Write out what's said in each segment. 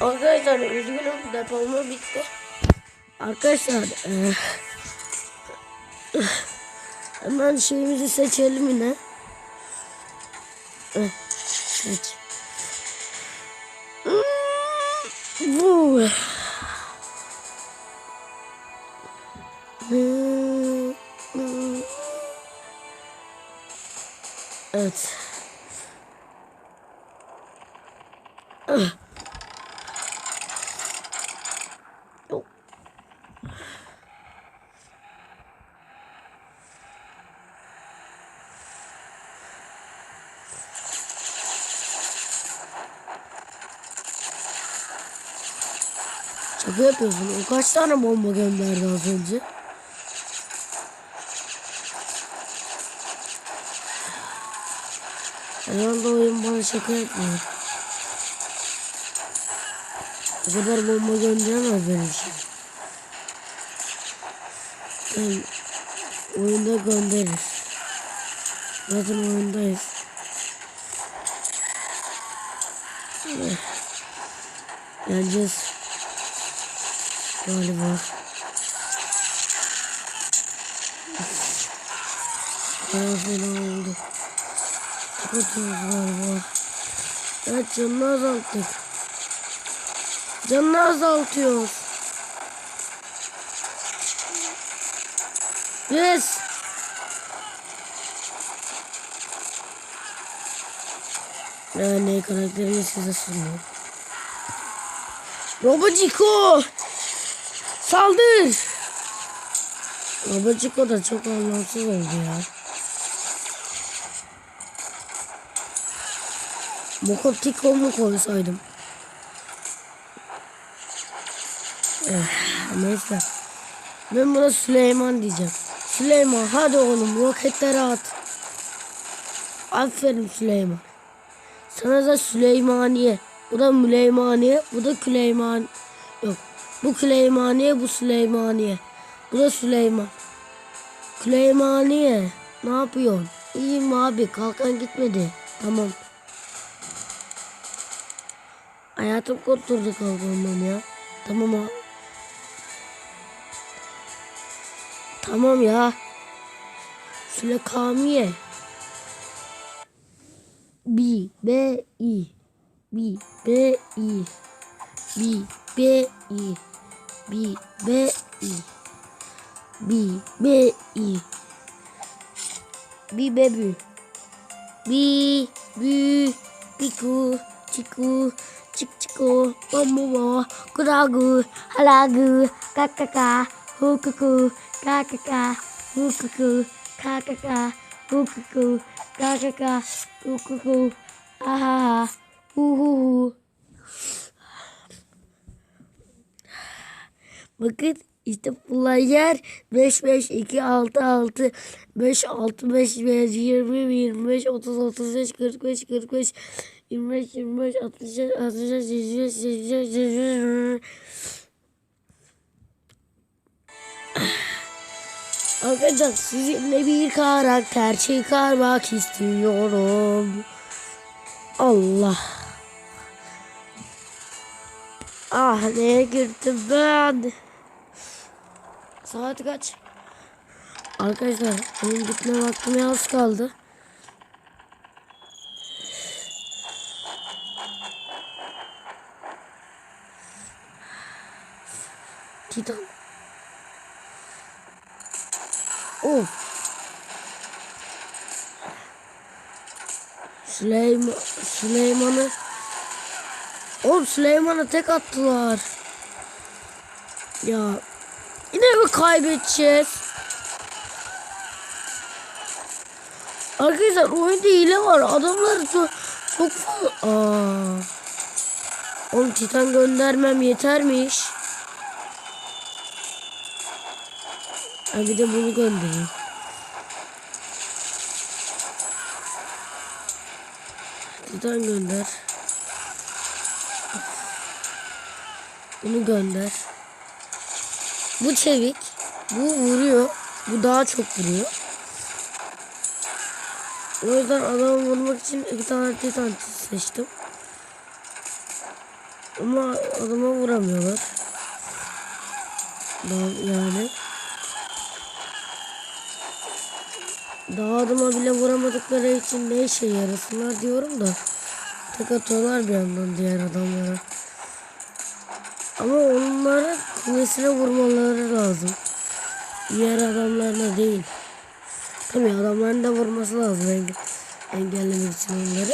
Arkadaşlar üzgünüm depolama bitti. Arkadaşlar eee, hemen şeyimizi seçelim yine. Eh, Seç. Bu. Evet. Yok. Şaka yapıyorsun. O kaç tane bomba gönderdi az önce? Herhalde oyun bana şaka yapmıyor. O kadar bomba gönderemez benim için. Ben oyunda gönderir. Zaten oyundayız. Yeneceğiz. Galiba. Bayağı fena oldu. Kapatıyoruz galiba. Evet canını azalttık. Canını azaltıyoruz. Yes. Yani karakterimi size sunuyorum. Robociko! Saldır! Robociko da çok anlamsız oldu ya. Mokotiko mu koysaydım? Eh, neyse. Ben buna Süleyman diyeceğim. Süleyman hadi oğlum roketleri at. Aferin Süleyman. Sana da Süleymaniye. Bu da Müleymaniye. Bu da Küleyman. Bu Küleymaniye. Bu Süleymaniye. Bu da Süleyman. Küleymaniye. Ne yapıyorsun? İyiyim abi. Kalkan gitmedi. Tamam. Hayatım kurtuldu kalkandan ya. Tamam ha. Tamam ya. Sülekamiye. B B I B B I B B I B B I. B B I. B baby B. B Piku Chiku Chik Chiku Momo Kuragu Halagu Kakaka Hukuku Kakaka Hukuku Kakaka Hukuku Kakaka Hukuku Ahaha Huhuhu Bakın işte player 5 5 2 6 6 5 6 5 5 20 25 30 35 45 45 25 25 60 60 70 80 80 Arkadaşlar sizinle bir karakter çıkarmak istiyorum. Allah. Ah neye girdim ben? Saat kaç? Arkadaşlar benim gitme vaktime az kaldı. Titan. Of. Süleyman, Süleyman'ı Oğlum Süleyman'a tek attılar. Ya yine mi kaybedeceğiz? Arkadaşlar oyunda hile var. Adamlar çok çok fazla. Aa. Oğlum Titan göndermem yetermiş. Ha bir de bunu göndereyim. Titan gönder. Bunu gönder. Bu çevik. Bu vuruyor. Bu daha çok vuruyor. O yüzden adamı vurmak için iki tane titan seçtim. Ama adama vuramıyorlar. Daha yani. Daha adama bile vuramadıkları için ne işe yarasınlar diyorum da. Tek atıyorlar bir yandan diğer adamlara. Ama onlara kulesine vurmaları lazım. Diğer adamlarına değil. Tabii adamların da vurması lazım enge engellemek için onları.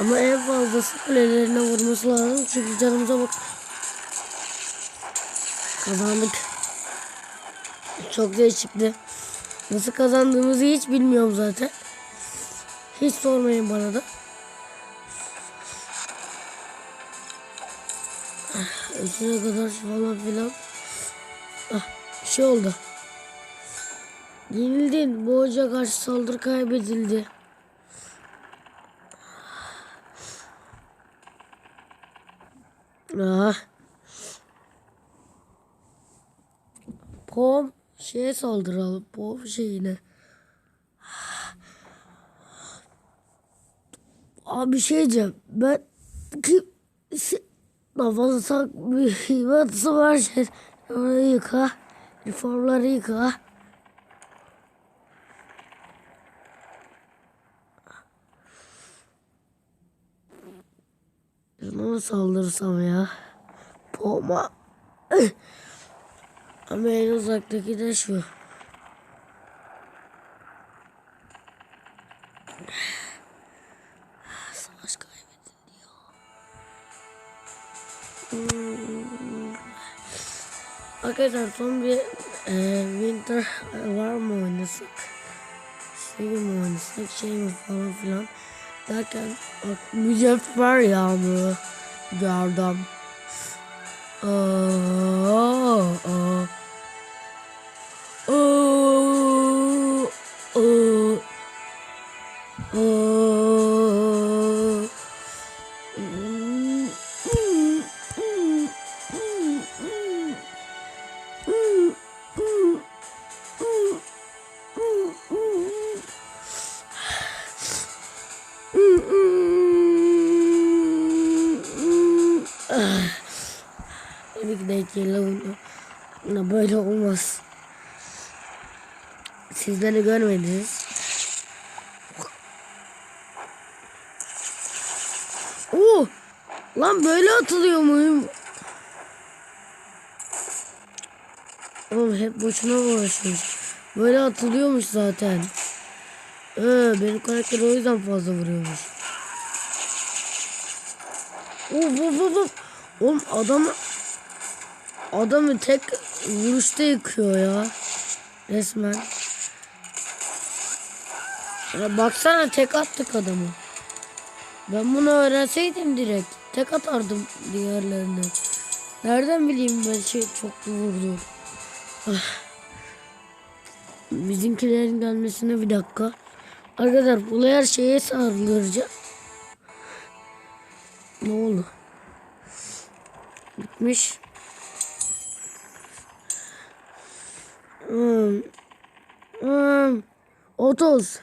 Ama en fazlası kulelerine vurması lazım. Çünkü canımıza bak. Kazandık. Çok değişikti. Nasıl kazandığımızı hiç bilmiyorum zaten. Hiç sormayın bana da. Üçüne kadar falan filan. Ah, şey oldu. Yenildin. Bu karşı saldırı kaybedildi. Ah. Pom şeye saldıralım. Pom şeyine. Abi şey diyeceğim. Ben ki tak bir batısı var şey. Orayı yıka. Reformları yıka. Şuna saldırsam ya? Poma. Ama en uzaktaki de şu. Arkadaşlar son bir e, winter var mı oynasak? Şey mi oynasak şey mi falan filan derken bak mücevher yağmuru gördüm. Aa, aa. Aa, Sizleri görmediniz. Oo! Lan böyle atılıyor muyum? Oğlum hep boşuna uğraşıyoruz. Böyle atılıyormuş zaten. Ee, benim karakter o yüzden fazla vuruyormuş. Of of of of. Oğlum adamı adamı tek vuruşta yıkıyor ya. Resmen. Ya baksana tek attık adamı. Ben bunu öğrenseydim direkt tek atardım diğerlerine. Nereden bileyim ben şey çok vurdu. Ah. Bizimkilerin gelmesine bir dakika. Arkadaşlar bu her şeye sarılacağım. Ne oldu? Bitmiş. Hmm. Hmm. 30.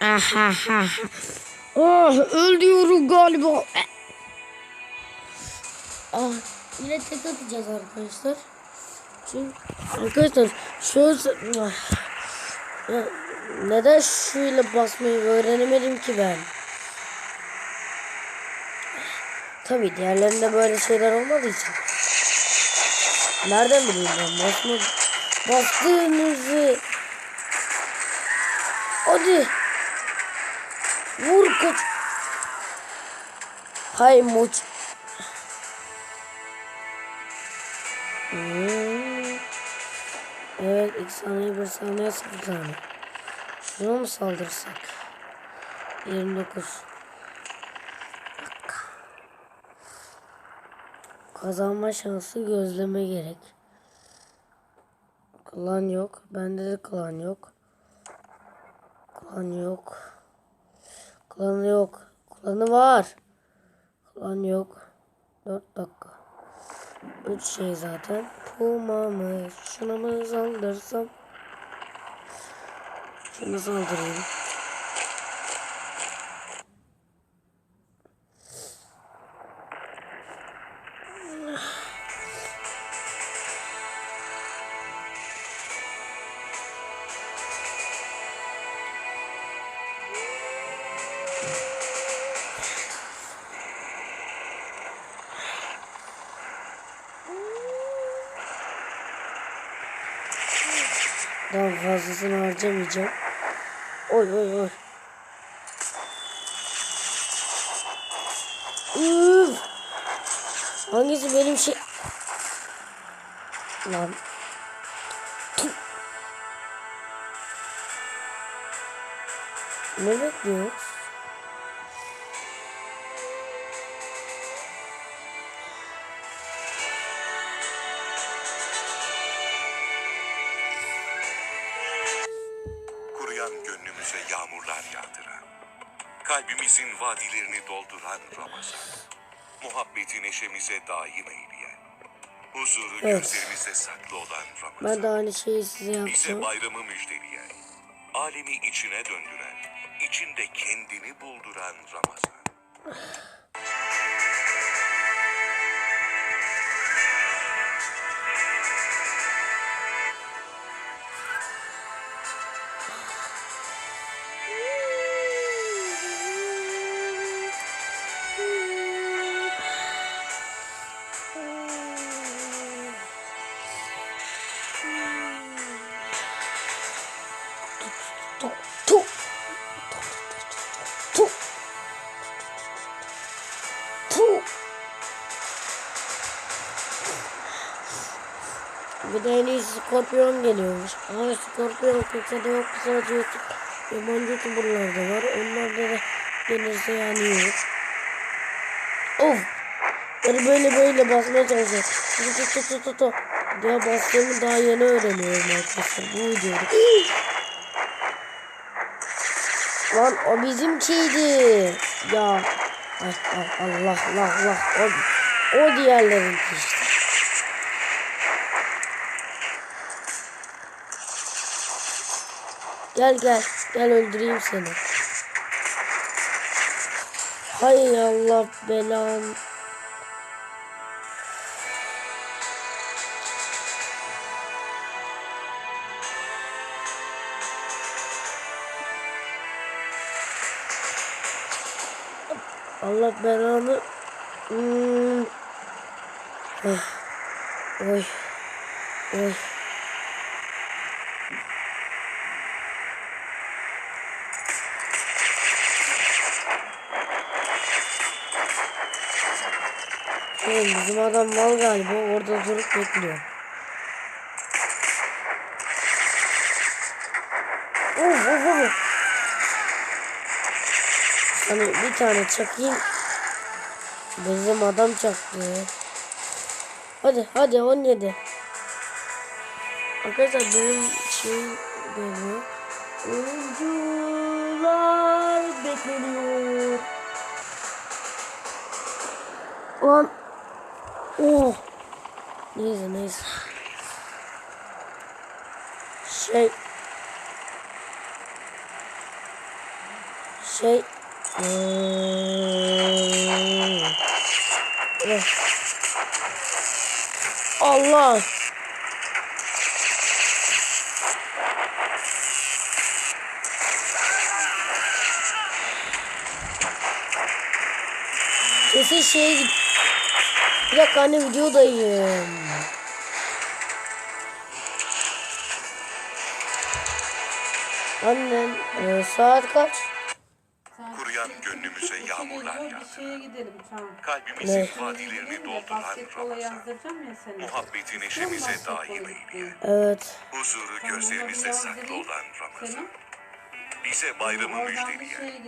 Ahaha. Oh öldüyorum galiba. Ah yine tek atacağız arkadaşlar. Çünkü arkadaşlar şöyle Ah. Neden şöyle basmayı öğrenemedim ki ben? Tabii diğerlerinde böyle şeyler olmadığı için. Nereden bileyim ben basma bastığınızı Hadi. Vur kaç. Hay moç. Hmm. Evet ilk saniye bir saniye sıfır tane. Şuna mı saldırsak? 29. Kazanma şansı gözleme gerek. Klan yok. Bende de klan yok. Klan yok. Klanı yok. Klanı var. Klan yok. 4 dakika. Üç şey zaten. Puma mı? Şuna mı saldırsam? Şunu saldırayım. Daha fazlasını harcamayacağım. Oy oy oy. Üf. Hangisi benim şey... Lan. Ne bekliyoruz? Gönlümüze yağmurlar yağdıran, kalbimizin vadilerini dolduran Ramazan, muhabbeti neşemize daim eyleyen, huzuru Evet. gözlerimizde saklı olan Ramazan, Ben de aynı şeyi size bize bayramı müjdeleyen, alemi içine döndüren, içinde kendini bulduran Ramazan. İyi Scorpion geliyormuş. Ama Scorpion kimse de yok. Sadece YouTube, yabancı YouTuber'lar da var. Onlar da, gelirse yanıyor. Of. Yani böyle böyle basmaya çalışıyor. Tu tu tu tu tu tu. Diye bastığımı daha yeni öğreniyorum arkadaşlar. Bu videoda. Lan o bizimkiydi. Ya. Ay, ay, Allah Allah Allah. O, o diğerlerin işte. Gel gel. Gel öldüreyim seni. Hay Allah belan. Allah belanı. Hmm. Ah. Oy. Oy. Oğlum bizim adam mal galiba orada durup bekliyor. Of of of. Hani bir tane çakayım. Bizim adam çaktı. Hadi hadi 17. Arkadaşlar benim şey geliyor. Oyuncular bekleniyor. Lan. Oh. Neyse neyse. Şey. Şey. Hmm. Eh. Allah. Kesin şey git. Bir dakika anne videodayım. Annem e, saat kaç? Kuruyan gönlümüze yağmurlar yağdıran, gidelim tamam. kalbimizin Ne? vadilerini dolduran Ramazan, muhabbeti neşemize daim eyleyen, Evet. huzuru gözlerimizde saklı olan Ramazan, bize bayramı müjdeleyen,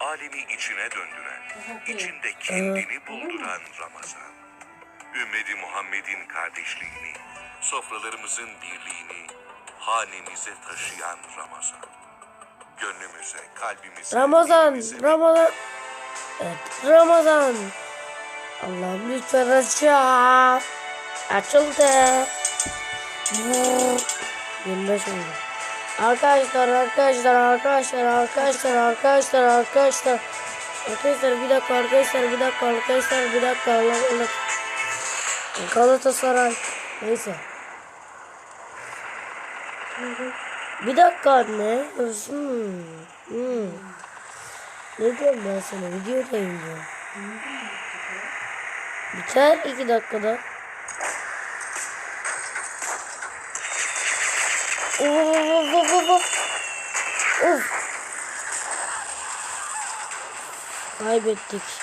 alemi içine döndüren, içinde kendini bulduran Ramazan. Ümmeti Muhammed'in kardeşliğini, sofralarımızın birliğini hanemize taşıyan Ramazan. Gönlümüze, kalbimize, Ramazan, Ramazan. Evet, Ramazan. Allah'ım lütfen aşağı. Açıldı. 25 oldu. Arkadaşlar arkadaşlar arkadaşlar arkadaşlar arkadaşlar arkadaşlar Arkadaşlar bir dakika arkadaşlar bir dakika arkadaşlar bir dakika Allah Allah Galatasaray neyse Bir dakika anne hmm. Hmm. Ne diyorum ben sana videodayım ya Biter iki dakikada Of of of of of. Kaybettik.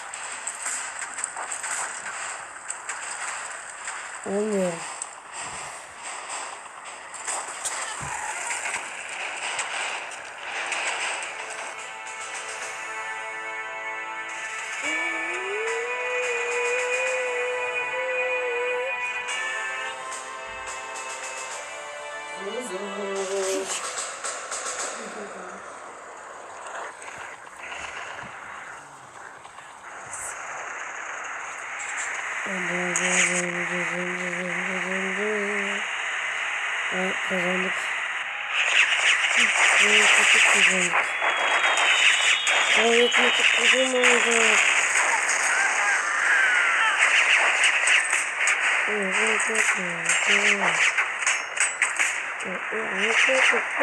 Bitiyor.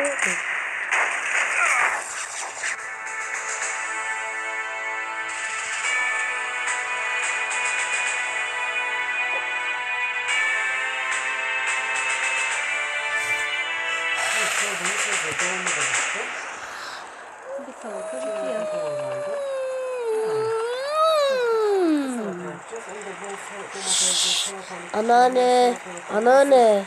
Anneanne, anneanne.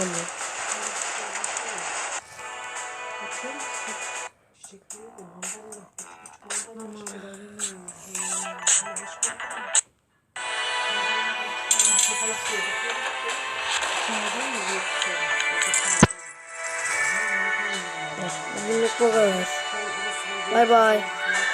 Anne. Bugünlük